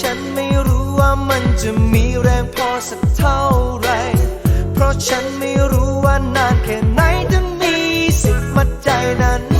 ฉันไม่รู้ว่ามันจะมีแรงพอสักเท่าไร เพราะฉันไม่รู้ว่านานแค่ไหนถึงมีสิทธิ์มัดใจนั้น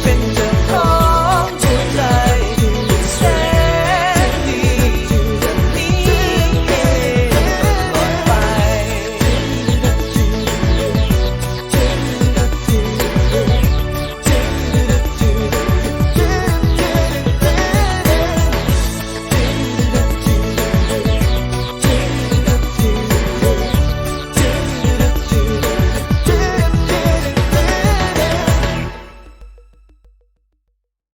up in